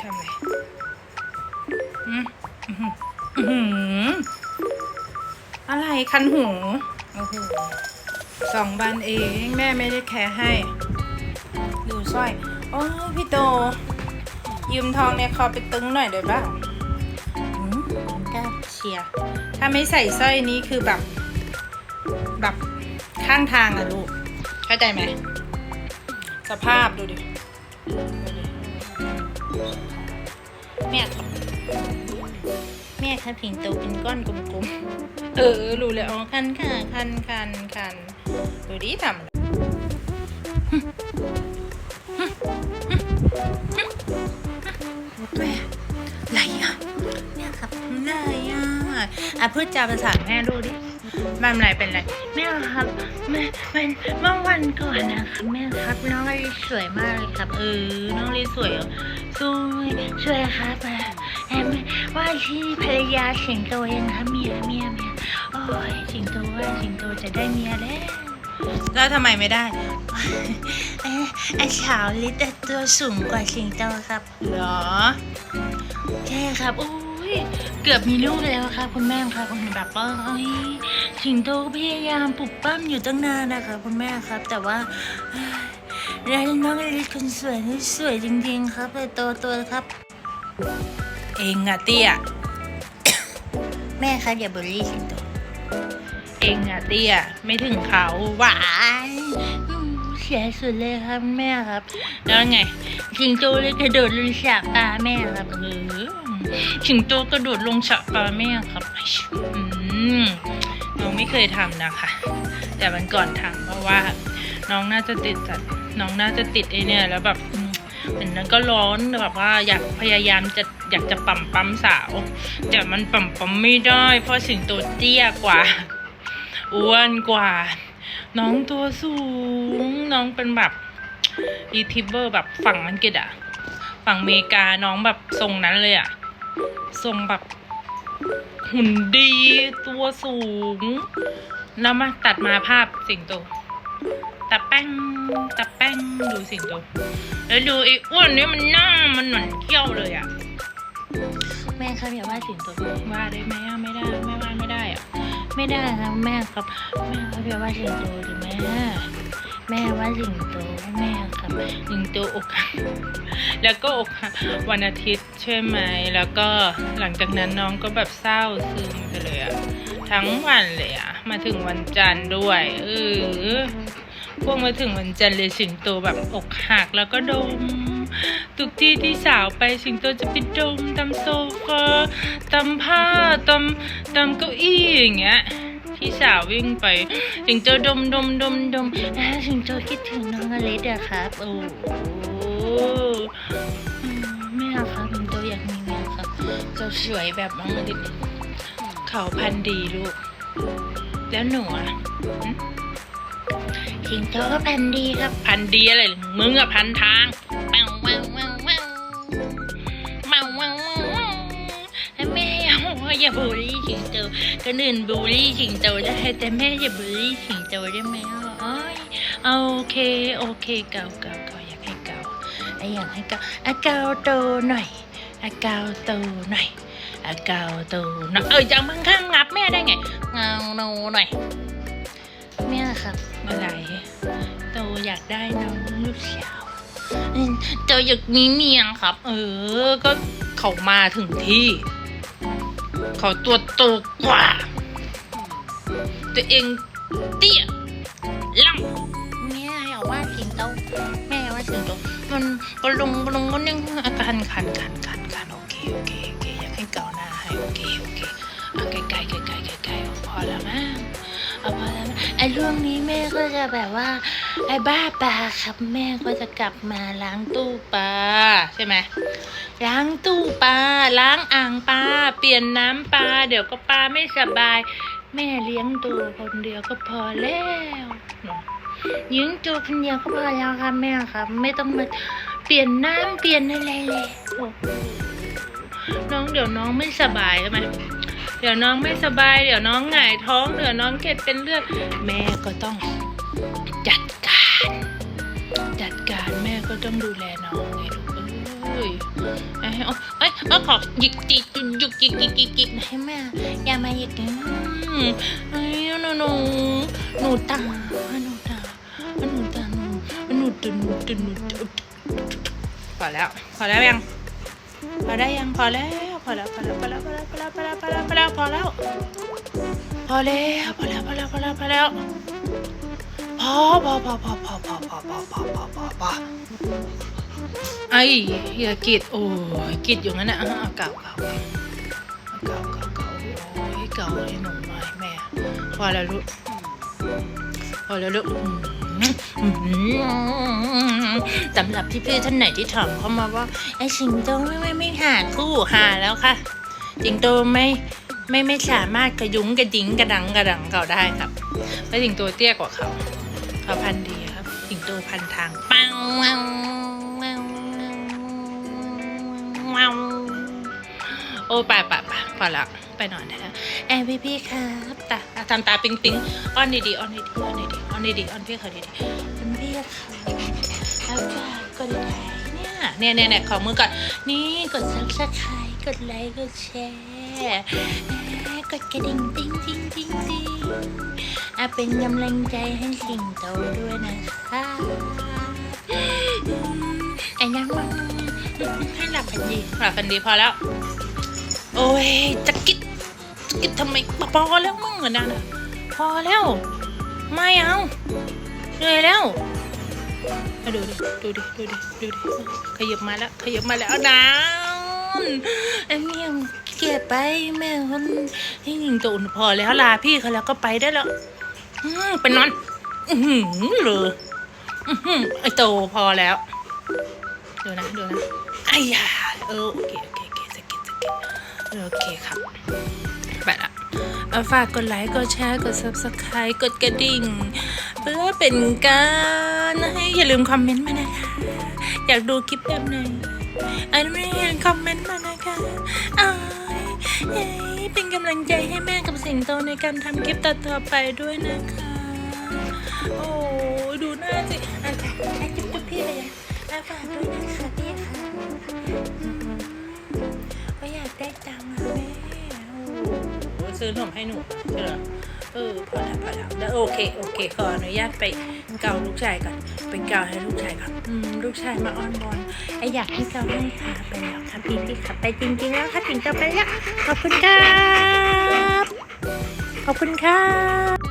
ทำไมอืมอื้อหืออือหืออะไรคันหูโอ้โหสองบันเองแม่ไม่ได้แคร์ให้ ดูสร้อย โอ้พี่โต ยืมทองเนี่ยขอไปตึงหน่อยได้บ้างอืมได้เชียร์ถ้าไม่ใส่สร้อยนี้คือแบบ แบบข้างทางอะลูก เข้าใจไหม สภาพดูดิแม่แม่ครับผิงโตเป็นก้อนกลมๆ เออรู้เลยอ๋อคันค่ะคันคันคันดูดิทำไรแม่ะไรอะแม่ครับไรอะอะพูดจาภาษาแม่ดูดิ มันอะไรเป็นไรแม่ครับแม่เป็นเมื่อวันก่อนนะครับแม่ครับน้องลีสวยมากเลยครับ เออน้องลีสวยสวยสวยครับแอมว่าที่ภรรยาสิงโตเองครับเมียเมียเมียโอ้ยสิงโตว่าสิงโตจะได้เมียแล้วแล้วทำไมไม่ได้เอ๊ะไอสาวลิตรตัวสูงกว่าสิงโตครับ เหรอใช่ครับโอ้ ยเกือบมีลูกแล้วครับคุณแม่ครับคุณแบบว่าเอ้ยสิงโตก็พยายามปลุกปั้มอยู่ตั้งนานนะครับคุณแม่ครับ แต่ว่าเอ้ยแล้วน้องอลิซคนสวยนี่สวยจริงๆครับเลยโตตัวครับ เองอะเตี้ยแม่ครับอย่าบูลลี่สิงโตเองอะเตี้ยไม่ถึงเขาหวายอืมเสียสุดเลยครับแม่ครับ แล้วไงสิงโตเลยกระโดดลงฉากตาแม่ครับเออสิงโตกระโดดลงฉากตาแม่ครับอืมน้องไม่เคยทำนะคะ แต่วันก่อนทำเพราะว่า น้องน่าจะติดจัดน้องน่าจะติดไอเนี่ยแล้วแบบมเหมือนนั้นก็ร้อนแบบว่าอยากพยายามจะอยากจะปั๊มปั๊มสาว แต่มันปั๊มปั๊มไม่ได้ เพราะสิงโตเตี้ยกว่าอ้วนกว่า น้องตัวสูง น้องเป็นแบบอีทิเบอร์แบบฝั่งอังกฤษอะฝั่งอเมริกาน้องแบบทรงนั้นเลยอะทรงแบบหุ่นดีตัวสูง แล้วมาตัดมาภาพสิงโตตาแป้งตาแป้งดูสิงโตแล้วดูไอ้อ้วนนี่มันหน้ามันเหมือนเขี้ยวเลยอะแม่ครับอย่าว่าสิงโตว่าได้ไหมอะไม่ได้ไม่ว่าไม่ได้อะ ไม่ได้ครับแม่ครับแม่ครับอย่าว่าสิงโตดิแม่แม่ว่าสิงโตแม่ครับสิงโตอกหักแล้วก็อกหักวันอาทิตย์ใช่ไหมแล้วก็หลังจากนั้นน้องก็แบบเศร้าซึมไปเลยอะทั้งวันเลยอะมาถึงวันจันทร์ด้วยเออพวกมาถึงวันจันทร์เลยสิงโตแบบอกหักแล้วก็ดม ทุกที่ที่สาวไปสิงโตจะไปดมตามโซฟาตามผ้าตามตามเก้าอี้อย่างเงี้ยพี่สาววิ่งไปสิงโตดมดมดมดมสิงโตคิดถึงน้องอเล็กอะครับ โอ้ไม่เอาครับสิงโตอยากมีเมียครับจะสวยแบบน้องอเล็กเขาพันดีลูก แล้วหนูอะสิงโตก็พันดีครับ พันดีอะไร มึงอะพันทาง แม่อย่าบูลลี่สิงโตกันอื่นบูลลี่สิงโตได้แต่แม่อย่าบูลลี่สิงโตได้ไหมอ๋อโอเคโอเคเก่าเก่าเก่าอยากให้เก่าไออยากให้เก่าอะเก่าโตหน่อยอะเก่าโตหน่อยอะเก่าโตหน่อยเออจังบางข้างงับแม่ได้ไงเงาโนหน่อยแม่ครับอะไรโตอยากได้น้องลูกสาว อืมโตอยากมีเมียครับ เออ ก็เขามาถึงที่ เขาตัวโตกว่า ตัวเองเตี้ยล่ำแม่อยากว่าสิงโตแม่อยากว่าสิงโตมันก็ลงก็ลงก็นึ่งอาการคันคันคันคันโอเคโอเคโอเคอยากให้เกาหน้าให้โอเคโอเคเอาใกล้ใกล้ใกล้ใกล้ใกล้ๆพอแล้วมั้ ไอ้ช่วงนี้แม่ก็จะแบบว่า ไอ้บ้าปลาครับแม่ก็จะกลับมาล้างตู้ปลาใช่ไหมล้างตู้ปลาล้างอ่างปลาเปลี่ยนน้ำปลาเดี๋ยวก็ปลาไม่สบาย แม่เลี้ยงตัวคนเดียวก็พอแล้วเลี้ยงตัวคนเดียวก็พอแล้วครับแม่ครับ ไม่ต้องมาเปลี่ยนน้ำเปลี่ยนอะไรเลยน้องเดี๋ยวน้องไม่สบายใช่ไหม เดี๋ยวน้องไม่สบาย เดี๋ยวน้องหงายท้องเดี๋ยวน้องเกล็ดเป็นเลือดแม่ก็ต้องจัดการ จัดการแม่ก็ต้องดูแลน้องไงลูกเอ้ยเอ้ยเอ้ยเอาขอหยิกจิกจุนหยุกจิกจิกจิกจิกให้แม่อย่ามาหยิกนะเอ้ยหนูหนูหนูตาหนูตาหนูตาหนูหนูตุนหนูตุนหนูตุนพอแล้วพอแล้วยังพอได้ยังพอแล้ว อแล้วพอแล้วพอแล้วพอแล้วพอแล้วพอแล้วพอแล้วพอแล้วพอแล้วพอแล้วพอแล้วพอแล้วพอแล้วพอแล้วพอพอพอพอพอพอพอพอพอพอพอพอไอ้อย่ากรีดโอ้ยกรีดอยู่งั้นน่ะอะเก่าเก่าเก่าเก่าเก่าโอ้ยเก่าเลยหนุ่มน้อยแม่พอแล้วลูกพอแล้วลูกอืมอืม สำหรับพี่ๆท่านไหนที่ถามเข้ามาว่าไอสิงโตไม่ไม่ไม่หาคู่หาแล้วค่ะสิงโตไม่ไม่ไม่สามารถกระยุ้งกระดิ้งกระดังกระดังเขาได้ครับเพราะสิงโตเตี้ยกว่าเขาเขาพันดีครับสิงโตพันทางปังวังวังวังโอ้ปไปไปะพอละไปนอนเถอะแอบพี่ๆครับตาทำตาปิ๊งปิ๊งอ้อนดีๆอ้อนดีๆอ้อนดีๆอ้อนดีๆอ้อนพี่เขาดีๆคุณพี่ค่ะ แล้วก็กดไลค์เนี่ยเนี่ยเนี่ยขอมือก่อน นี่กดซับสไครต์กดไลค์กดแชร์กดกระดิ่งติ๊งติ๊งติ๊งติ๊งอะเป็นกำลังใจให้สิงโตด้วยนะคะไอ้ยังมังให้หลับฝันดีหลับฝันดีพอแล้ว โอ้ยจะกิดจะกิดทำไมพอแล้วมึงเหมือนนั่นะพอแล้ว ไม่เอาเหนื่อยแล้ว มาดูดิ ดูดิ ดูดิ ดูดิ ขยับมาแล้ว ขยับมาแล้วนานไอ้เมี่ยงเกลียดไปแม่คนให้ยิงตูนพอแล้วลาพี่เขาแล้วก็ไปได้แล้วไปนอนอือหือเลยไอโตพอแล้ว ดูนะ ดูนะไอ้ยาเออโอเคโอเคโอเคสกิดสกิดโอเคครับ ไปละเอาฝากกดไลค์ กดแชร์ กด subscribe กดกระดิ่ง เพื่อเป็นการ อย่าลืมคอมเมนต์มานะคะอยากดูคลิปแบบไหนอันไม่เห็นคอมเมนต์มานะคะอายเอ้ยเป็นกำลังใจให้แม่กับสิงโตในการทำคลิปต่อๆไปด้วยนะคะ โอ้ดูหน้าสิอะค่ะจุ๊บจุ๊บพี่เลยอะฝากด้วยนะคะพี่ค่ะก็อยากได้ตังค์อะแม่โอ้ซื้อขนมให้หนูใช่เหรอเออพอแล้วพอแล้วแล้วโอเค โอเค ขออนุญาตไป เกาลูกชายก่อนไปเกาให้ลูกชายก่อนอืมลูกชายมาอ้อนวอนไออยากให้เกาให้ค่ะไปแล้วค่ะพี่พี่ค่ะไปจริงๆแล้วค่ะถึงจะไปแล้วขอบคุณครับขอบคุณครับ